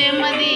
నెమ్మది